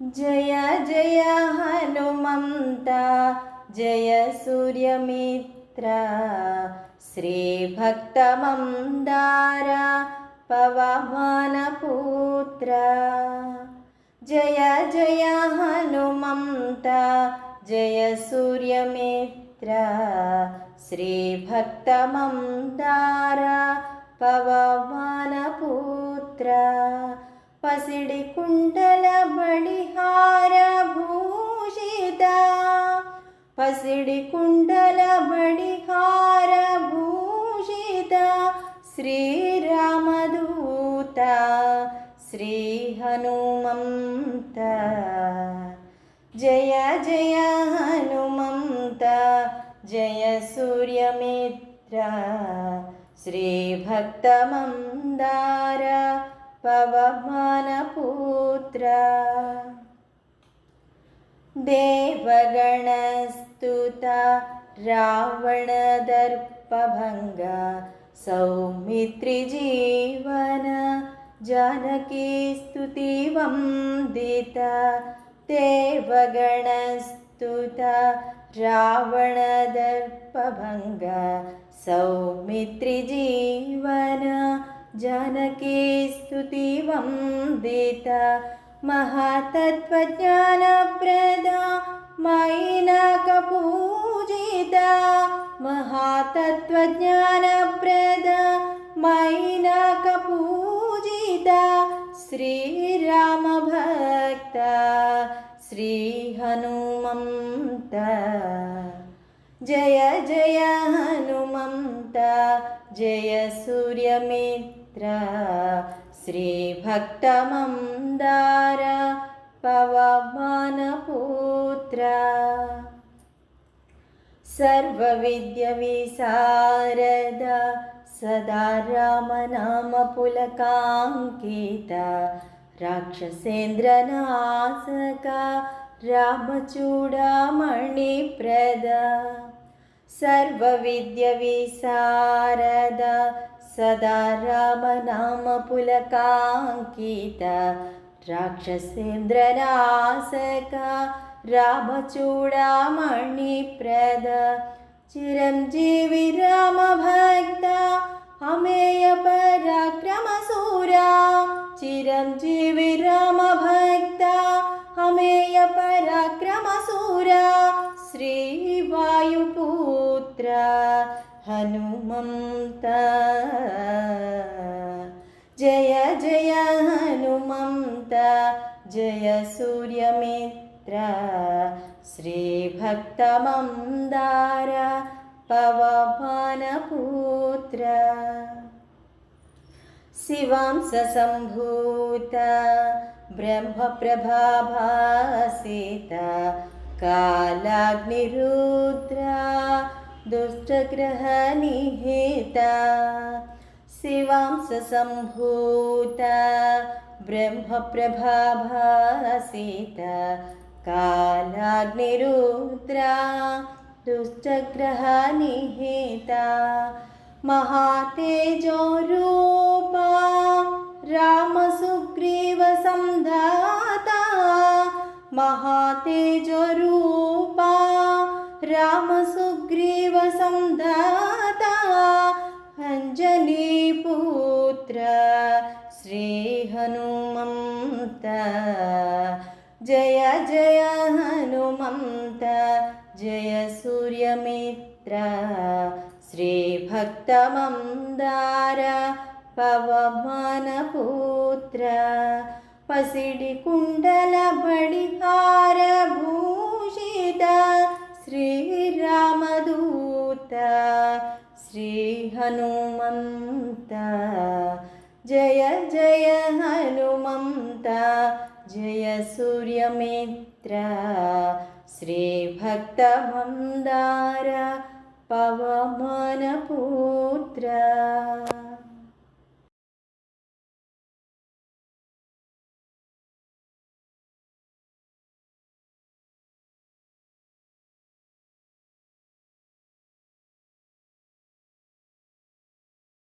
జయ జయ హనుమంత జయ సూర్యమిత్ర శ్రీభక్తమందార పవమానపుత్ర జయ జయ హనుమంత జయ సూర్యమిత్ర శ్రీభక్తమందార పవమానపుత్ర పసిడి కుండల బడిహార భూషిత. పసిడి కుండల బడిహార భూషిత. శ్రీరామదూత శ్రీ హనుమంత జయ జయ హనుమంత జయ సూర్యమిత్ర. శ్రీభక్తమందార पवमानपुत्र देवगणस्तुता रावणदर्पभङ्ग रावणदर्पभङ्गमित्रीजीवन जानकीस्तुतिवन्दिता देवगणस्तुता रावणदर्पभङ्ग सौमित्रिजीवन రావణదర్పభంగ సౌమిత్రిజీవన జానకీ స్తుతి వందిత మహాతత్వజ్ఞానప్రద మైనక పూజిత మహాతత్వజ్ఞానప్రద మైనక పూజిత శ్రీరామభక్త శ్రీ హనుమంత జయ జయ హనుమంత श्रीभक्तमन्दार पवमानपुत्र सर्वविद्यविशारद सदा रामनामपुलकाङ्कित राक्षसेन्द्रनाशक रामचूडामणिप्रद सर्वविद्यविशारद सदा रामनामपुलकाङ्कित राक्षसेन्द्रनाशक रामचूडामणिप्रद। चिरञ्जीवि रामभक्त अमेय पराक्रमसूरा। चिरञ्जीवि रामभक्त अमेय पराक्रमसूरा। श्रीवायुपुत्र हनुमन्त जय सूर्यमित्र श्रीभक्तमन्दार पवमानपुत्र शिवांसम्भूत ब्रह्मप्रभाभासित कालाग्निरुद्रा दुष्टग्रहनिहिता। शिवांसम्भूत ब्रह्मप्रभाभासित कालाग्निरुद्रा दुष्टग्रहनिहिता महातेजोरूपा रामसुग्रीवसन्धाता महातेजोरूपा रामसुग्रीवसन्धाता अञ्जनीपुत्र श्रीहनुमन्त जय जय हनुमन्त जय सूर्यमित्र श्रीभक्तमन्दार पवमानपुत्र पसिडि कुण्डल बडिहार भूषित श्रीरामदूत श्रीहनुमन्त हनुमन्त जय सूर्यमित्र। श्रीभक्तमन्दार पवमानपुत्र